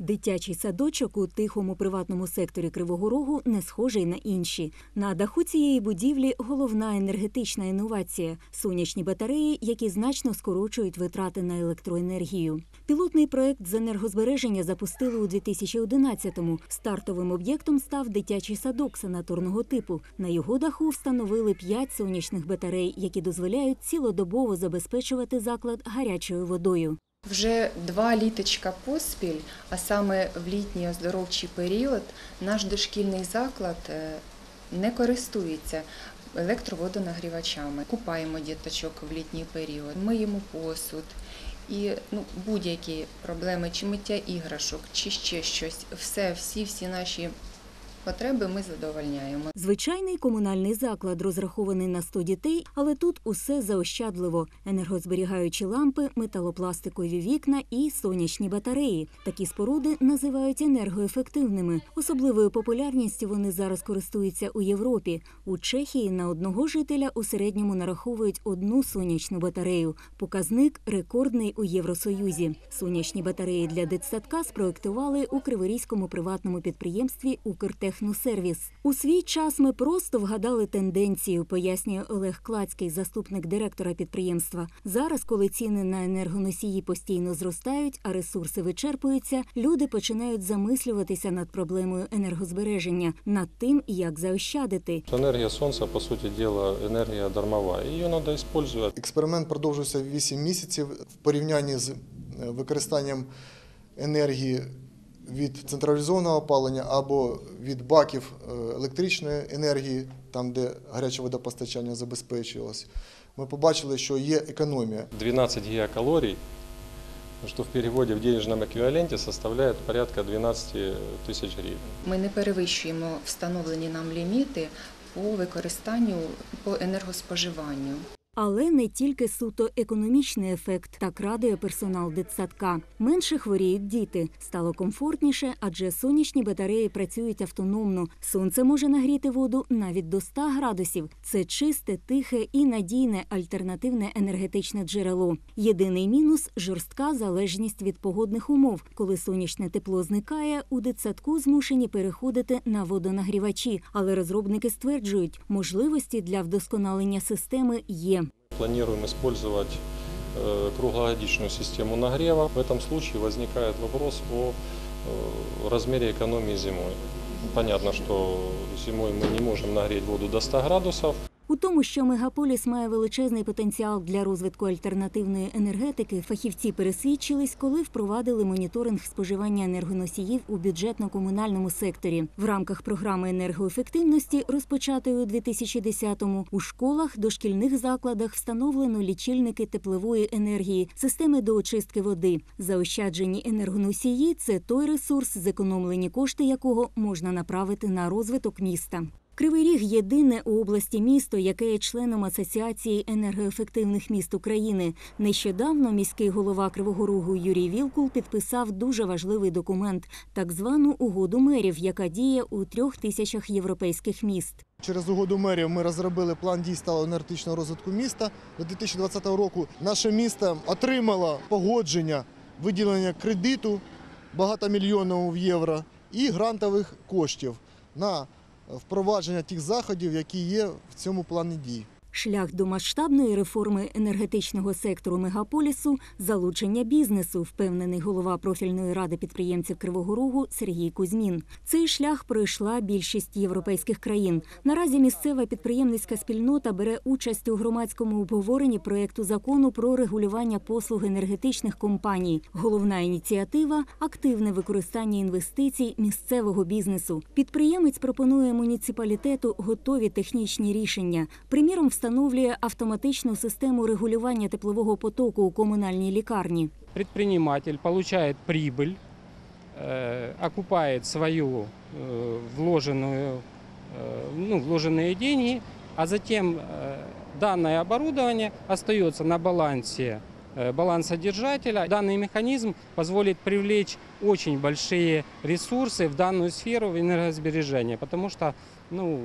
Дитячий садочок у тихому приватному секторі Кривого Рогу не схожий на інші. На даху цієї будівлі головна енергетична інновація сонячні батареї, які значно скорочують витрати на електроенергію. Пілотний проект з енергозбереження запустили у 2011-му. Стартовим об'єктом став дитячий садок санаторного типу. На його даху встановили п'ять сонячних батарей, які дозволяють цілодобово забезпечувати заклад гарячою водою. Вже два літочка поспіль, а саме в літній оздоровчий період, наш дошкільний заклад е, не користується електроводонагрівачами. Купаємо діточок в літній період, миємо посуд. І ну, будь-які проблеми, чи миття іграшок, чи ще щось, все, всі, всі наші потреби ми задовольняємо. Звичайний комунальний заклад розрахований на 100 дітей, але тут усе заощадливо: енергозберігаючі лампи, металопластикові вікна і сонячні батареї. Такі споруди називають енергоефективними. Особливою популярністю вони зараз користуються у Європі. У Чехії на одного жителя у середньому нараховують одну сонячну батарею. Показник рекордний у Євросоюзі. Сонячні батареї для дитсадка спроектували у Криворізькому приватному підприємстві Укртехносервіс. У свій час ми просто вгадали тенденцію, пояснює Олег Клацький, заступник директора підприємства. Зараз, коли ціни на енергоносії постійно зростають, а ресурси вичерпуються, люди починають замислюватися над проблемою енергозбереження, над тим, як заощадити. Энергия Солнца, по сути дела, энергия дармовая. Ее надо использовать. Експеримент продовжився 8 місяців в порівнянні з е, використанням енергії від централізованого опалення або від баків е, електричної енергії, там де гаряче водопостачання забезпечувалось. Ми побачили, що є економія. 12 гигакалорий, что в переводе в денежном эквиваленте составляет порядка 12 тысяч гривен. Ми не перевищуємо встановлені нам ліміти по використанню по енергоспоживанню. Але не тільки суто економічний ефект так радує персонал дитсадка. Менше хворіють діти. Стало комфортніше, адже сонячні батареї працюють автономно. Сонце може нагріти воду навіть до 100 градусів. Це чисте, тихе і надійне альтернативне енергетичне джерело. Єдиний мінус жорстка залежність від погодних умов. Коли сонячне тепло зникає, у дитсадку змушені переходити на водонагрівачі. Але розробники стверджують, можливості для вдосконалення системи є Планируем использовать э, круглогодичную систему нагрева. В этом случае возникает вопрос о э, размере экономии зимой. Понятно, что зимой мы не можем нагреть воду до 100 градусов, У тому, що мегаполіс має величезний потенціал для розвитку альтернативної енергетики, фахівці пересвідчились, коли впровадили моніторинг споживання енергоносіїв у бюджетно-комунальному секторі. В рамках програми енергоефективності, розпочатої у 2010-му, у школах, дошкільних закладах встановлено лічильники теплової енергії, системи до очистки води. Заощаджені енергоносії це той ресурс, зекономлені кошти якого можна направити на розвиток міста. Кривий Ріг єдине у області місто, яке є членом Асоціації енергоефективних міст України. Нещодавно міський голова Кривого Рогу Юрій Вілкул підписав дуже важливий документ так звану угоду мерів, яка діє у трьох тисячах європейських міст. Через угоду мерів ми розробили план дій сталого енергетичного розвитку міста. До 2020 року наше місто отримало погодження виділення кредиту багатомільйонного євро і грантових коштів на впровадження тих заходів, які є в цьому плані дій. Шлях до масштабної реформи енергетичного сектору мегаполісу залучення бізнесу, впевнений голова профільної ради підприємців Кривого Рогу Сергій Кузьмін. Цей шлях пройшла більшість європейських країн. Наразі місцева підприємницька спільнота бере участь у громадському обговоренні проєкту закону про регулювання послуг енергетичних компаній. Головна ініціатива активне використання інвестицій місцевого бізнесу. Підприємець пропонує муніципалітету готові технічні рішення. Приміром, встановлює автоматичну систему регулювання теплового потоку у комунальній лікарні. предприниматель получает прибыль, э, окупает свою э, вложенную, э, ну, вложенные деньги, а затем э, данное оборудование остается на балансе э, балансодержателя. Данный механизм позволит привлечь очень большие ресурсы в данную сферу энергосбережения, потому что ну,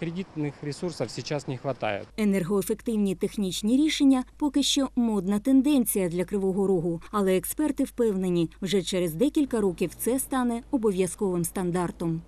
кредитных ресурсов сейчас не хватает. Енергоефективні технічні рішення поки що модна тенденція для Кривого Рогу, але експерти впевнені, вже через декілька років це стане обов'язковим стандартом.